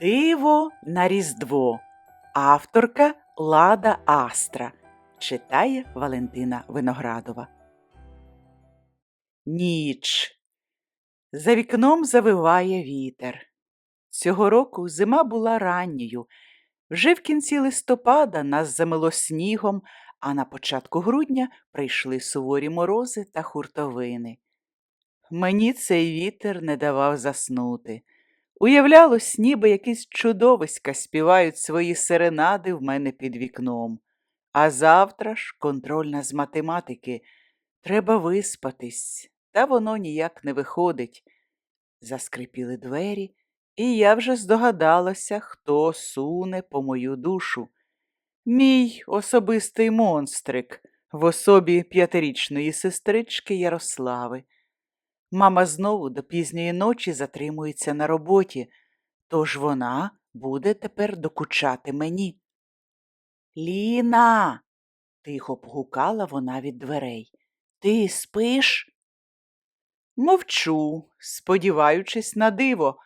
Диво на Різдво. Авторка Лада Астра. Читає Валентина Виноградова. Ніч. За вікном завиває вітер. Цього року зима була ранньою. Вже в кінці листопада нас замило снігом, а на початку грудня прийшли суворі морози та хуртовини. Мені цей вітер не давав заснути. Уявлялось, ніби якісь чудовиська співають свої серенади в мене під вікном. А завтра ж контрольна з математики. Треба виспатись, та воно ніяк не виходить. Заскрипіли двері, і я вже здогадалася, хто суне по мою душу. Мій особистий монстрик в особі п'ятирічної сестрички Ярослави. Мама знову до пізньої ночі затримується на роботі, тож вона буде тепер докучати мені. Ліна. тихо погукала вона від дверей. Ти спиш? Мовчу, сподіваючись на диво,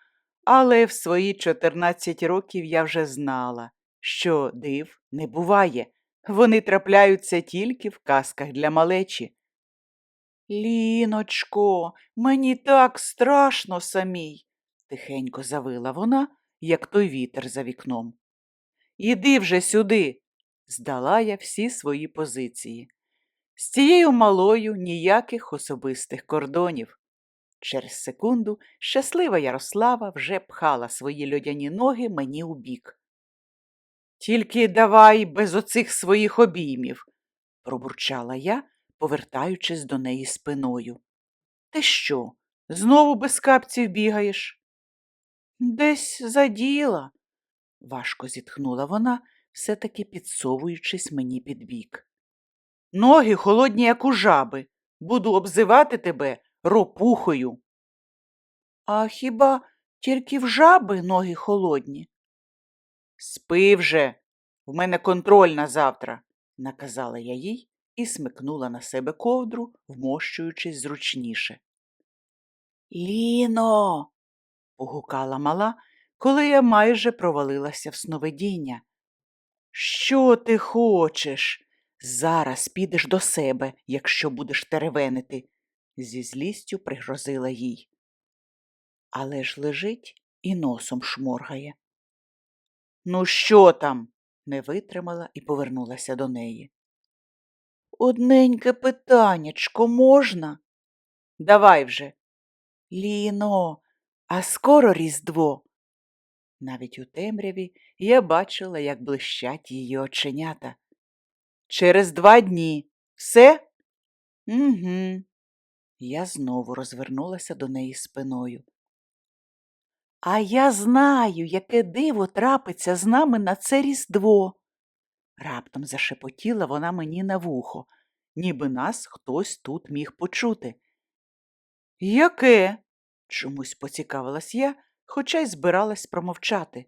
але в свої чотирнадцять років я вже знала, що див не буває. Вони трапляються тільки в казках для малечі. Ліночко, мені так страшно самій, тихенько завила вона, як той вітер за вікном. Іди вже сюди, здала я всі свої позиції. З цією малою ніяких особистих кордонів. Через секунду щаслива Ярослава вже пхала свої льодяні ноги мені у бік. Тільки давай без оцих своїх обіймів, пробурчала я, повертаючись до неї спиною. Ти що, знову без капців бігаєш? Десь заділа, важко зітхнула вона, все-таки підсовуючись мені під бік. Ноги холодні, як у жаби. Буду обзивати тебе ропухою. А хіба тільки в жаби ноги холодні? Спи вже, в мене контроль на завтра, наказала я їй і смикнула на себе ковдру, вмощуючись зручніше. Ліно. погукала мала, коли я майже провалилася в сновидіння. Що ти хочеш? Зараз підеш до себе, якщо будеш теревенити, зі злістю пригрозила їй. Але ж лежить і носом шморгає. Ну, що там? не витримала і повернулася до неї. Одненьке питаннячко можна? Давай вже. Ліно, а скоро Різдво. Навіть у темряві я бачила, як блищать її оченята. Через два дні. Все? Угу. Я знову розвернулася до неї спиною. А я знаю, яке диво трапиться з нами на це Різдво. Раптом зашепотіла вона мені на вухо, ніби нас хтось тут міг почути. Яке? чомусь поцікавилась я, хоча й збиралась промовчати.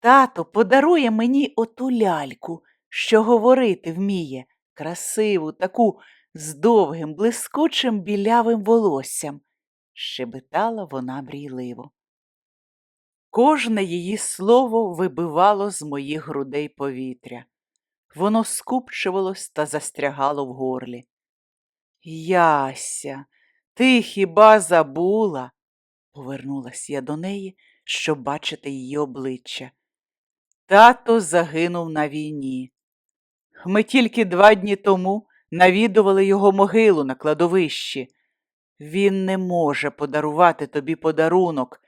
Тато подарує мені оту ляльку, що говорити вміє, красиву, таку з довгим, блискучим білявим волоссям, щебетала вона мрійливо. Кожне її слово вибивало з моїх грудей повітря. Воно скупчувалось та застрягало в горлі. Яся, ти хіба забула? Повернулась я до неї, щоб бачити її обличчя. Тато загинув на війні. Ми тільки два дні тому навідували його могилу на кладовищі. Він не може подарувати тобі подарунок,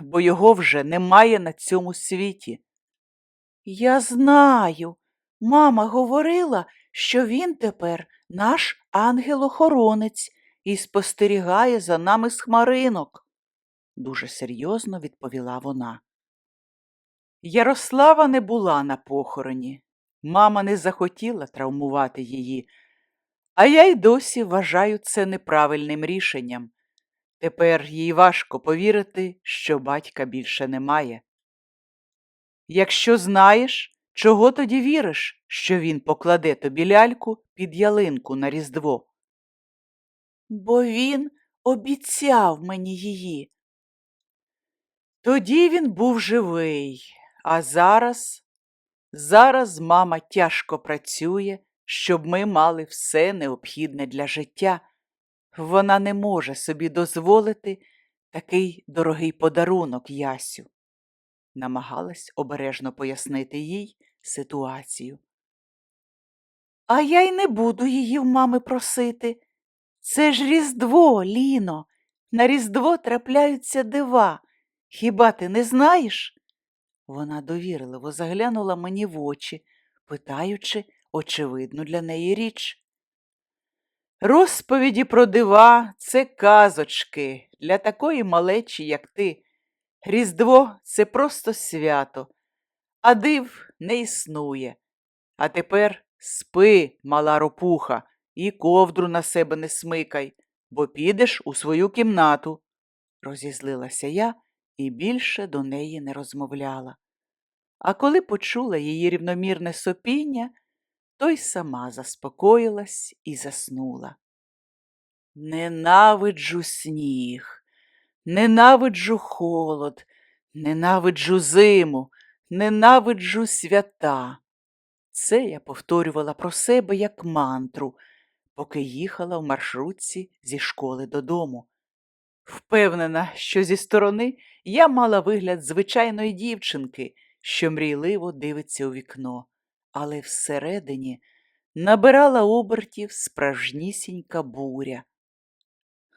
бо його вже немає на цьому світі. Я знаю. Мама говорила, що він тепер наш ангел-охоронець і спостерігає за нами з хмаринок, дуже серйозно відповіла вона. Ярослава не була на похороні. Мама не захотіла травмувати її, а я й досі вважаю це неправильним рішенням. Тепер їй важко повірити, що батька більше немає. Якщо знаєш, чого тоді віриш, що він покладе тобі ляльку під ялинку на Різдво? Бо він обіцяв мені її. Тоді він був живий, а зараз, зараз мама тяжко працює, щоб ми мали все необхідне для життя. Вона не може собі дозволити такий дорогий подарунок Ясю. Намагалась обережно пояснити їй ситуацію. А я й не буду її в мами просити. Це ж Різдво, Ліно. На Різдво трапляються дива. Хіба ти не знаєш? Вона довірливо заглянула мені в очі, питаючи очевидну для неї річ. Розповіді про дива це казочки для такої малечі, як ти. Різдво це просто свято, а див не існує. А тепер спи, мала ропуха, і ковдру на себе не смикай, бо підеш у свою кімнату. Розізлилася я і більше до неї не розмовляла. А коли почула її рівномірне сопіння, то й сама заспокоїлась і заснула. Ненавиджу сніг, ненавиджу холод, ненавиджу зиму, ненавиджу свята. Це я повторювала про себе як мантру, поки їхала в маршрутці зі школи додому. Впевнена, що зі сторони я мала вигляд звичайної дівчинки, що мрійливо дивиться у вікно, але всередині набирала обертів справжнісінька буря.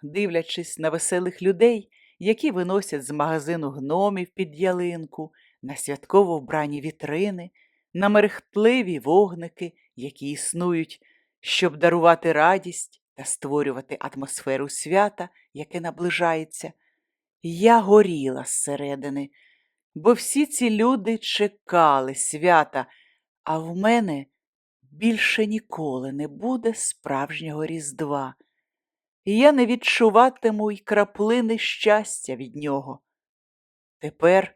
Дивлячись на веселих людей, які виносять з магазину гномів під ялинку, на святково вбрані вітрини, на мерехтливі вогники, які існують, щоб дарувати радість та створювати атмосферу свята, яке наближається, я горіла зсередини, бо всі ці люди чекали свята, а в мене більше ніколи не буде справжнього Різдва, і я не відчуватиму й краплини щастя від нього. Тепер,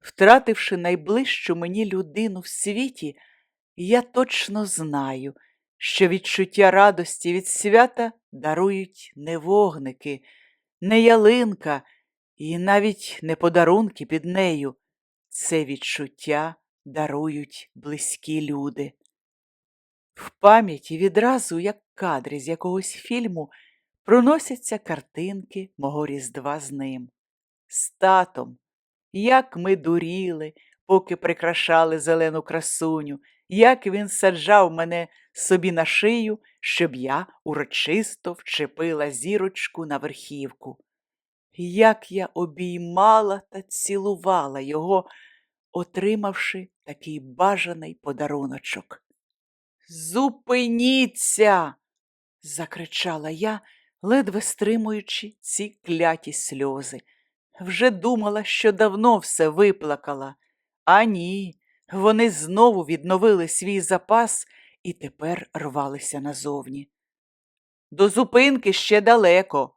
втративши найближчу мені людину в світі, я точно знаю, що відчуття радості від свята дарують не вогники, не ялинка і навіть не подарунки під нею. Це відчуття дарують близькі люди. В пам'яті відразу, як кадри з якогось фільму, проносяться картинки мого Різдва з ним. З татом, як ми дуріли, поки прикрашали зелену красуню, як він саджав мене собі на шию, щоб я урочисто вчепила зірочку на верхівку. Як я обіймала та цілувала його, отримавши такий бажаний подаруночок. Зупиніться. закричала я, ледве стримуючи ці кляті сльози. Вже думала, що давно все виплакала. А ні, вони знову відновили свій запас і тепер рвалися назовні. До зупинки ще далеко,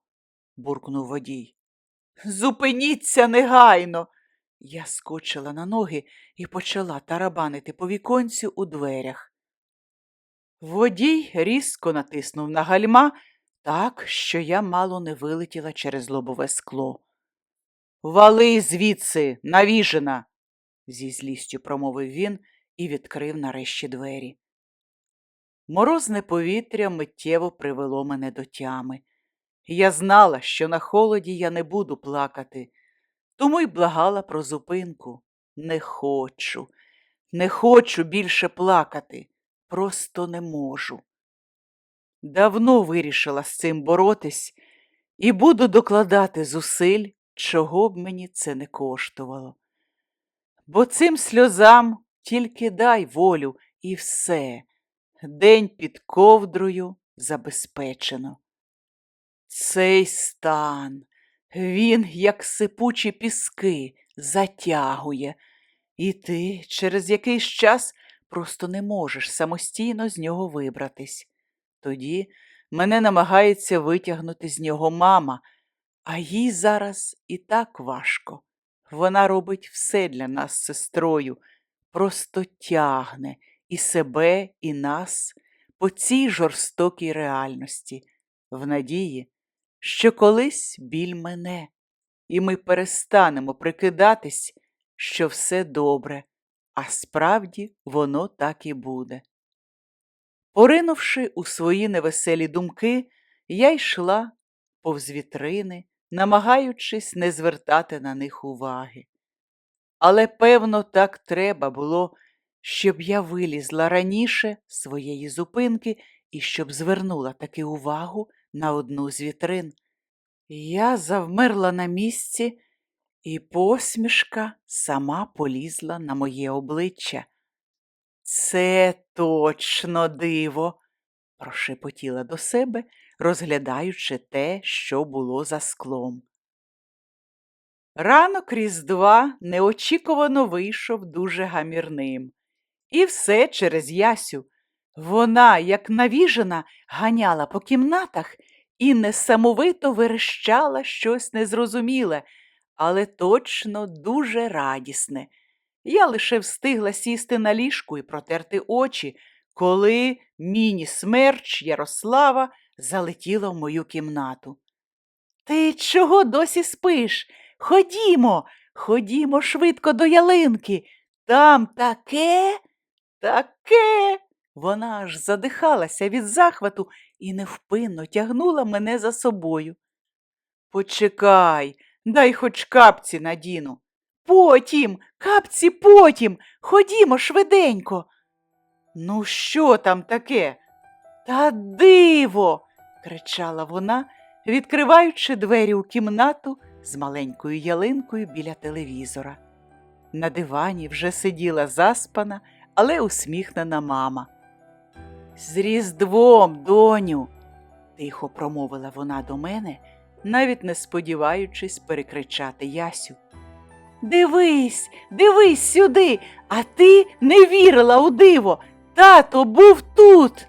буркнув водій. Зупиніться негайно. Я скочила на ноги і почала тарабанити по віконцю у дверях. Водій різко натиснув на гальма так, що я мало не вилетіла через лобове скло. Вали звідси, навіжена, зі злістю промовив він і відкрив нарешті двері. Морозне повітря миттєво привело мене до тями. Я знала, що на холоді я не буду плакати, тому й благала про зупинку. Не хочу, не хочу більше плакати просто не можу. Давно вирішила з цим боротись і буду докладати зусиль, чого б мені це не коштувало. Бо цим сльозам тільки дай волю і все, день під ковдрою забезпечено. Цей стан, він, як сипучі піски, затягує, і ти через якийсь час просто не можеш самостійно з нього вибратись. Тоді мене намагається витягнути з нього мама, а їй зараз і так важко. Вона робить все для нас з сестрою, просто тягне і себе, і нас по цій жорстокій реальності, в надії, що колись біль мене, і ми перестанемо прикидатись, що все добре, а справді воно так і буде. Поринувши у свої невеселі думки, я йшла повз вітрини, намагаючись не звертати на них уваги. Але, певно, так треба було, щоб я вилізла раніше своєї зупинки і щоб звернула таки увагу на одну з вітрин. Я завмерла на місці, і посмішка сама полізла на моє обличчя. Це точно диво, прошепотіла до себе, розглядаючи те, що було за склом. Ранок Різдва неочікувано вийшов дуже гамірним. І все через Ясю. Вона, як навіжена, ганяла по кімнатах і несамовито верещала щось незрозуміле, але точно дуже радісне. Я лише встигла сісти на ліжку і протерти очі, коли міні-смерч Ярослава залетіла в мою кімнату. Ти чого досі спиш? Ходімо, ходімо швидко до ялинки. Там таке, таке. Вона аж задихалася від захвату і невпинно тягнула мене за собою. Почекай, дай хоч капці надіну. Потім, капці, потім. Ходімо швиденько. Ну, що там таке? Та диво. кричала вона, відкриваючи двері у кімнату з маленькою ялинкою біля телевізора. На дивані вже сиділа заспана, але усміхнена мама. З Різдвом, доню, тихо промовила вона до мене, навіть не сподіваючись перекричати Ясю. Дивись, дивись сюди, а ти не вірила у диво. Тато був тут.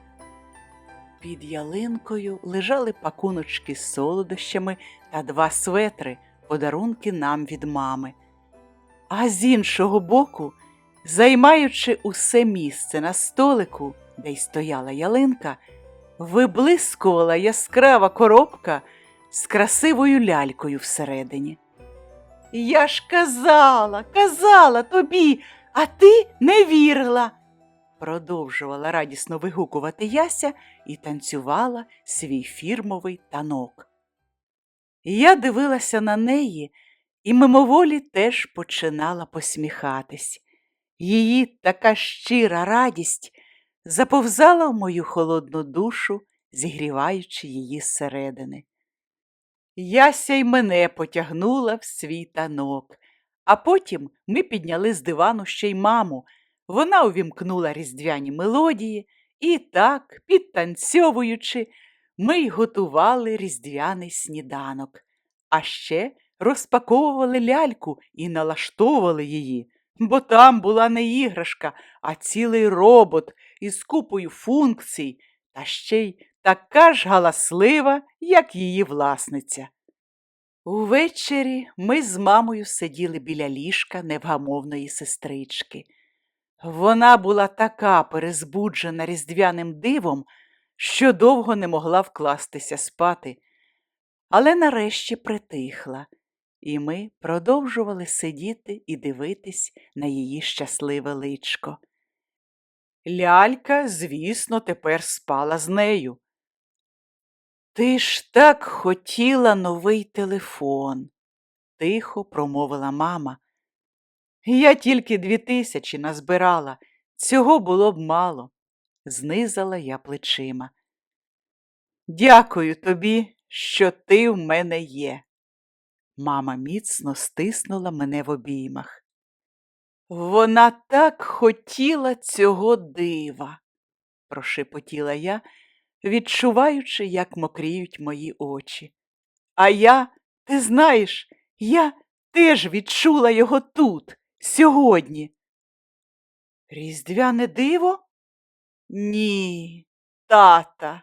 Під ялинкою лежали пакуночки з солодощами та два светри, подарунки нам від мами. А з іншого боку, займаючи усе місце на столику, де й стояла ялинка, виблискувала яскрава коробка з красивою лялькою всередині. Я ж казала, казала тобі, а ти не вірила. Продовжувала радісно вигукувати Яся і танцювала свій фірмовий танок. Я дивилася на неї і мимоволі теж починала посміхатись. Її така щира радість заповзала в мою холодну душу, зігріваючи її зсередини. Яся й мене потягнула в свій танок, а потім ми підняли з дивану ще й маму. Вона увімкнула різдвяні мелодії, і так, підтанцьовуючи, ми й готували різдвяний сніданок, а ще розпаковували ляльку і налаштовували її, бо там була не іграшка, а цілий робот із купою функцій, та ще й така ж галаслива, як її власниця. Увечері ми з мамою сиділи біля ліжка невгамовної сестрички. Вона була така перезбуджена різдвяним дивом, що довго не могла вкластися спати, але нарешті притихла, і ми продовжували сидіти і дивитись на її щасливе личко. Лялька, звісно, тепер спала з нею. Ти ж так хотіла новий телефон, тихо промовила мама. Я тільки дві тисячі назбирала, цього було б мало, знизала я плечима. Дякую тобі, що ти в мене є. Мама міцно стиснула мене в обіймах. Вона так хотіла цього дива, прошепотіла я, відчуваючи, як мокріють мої очі. А я, ти знаєш, я теж відчула його тут, сьогодні. Різдвяне диво? Ні, тата.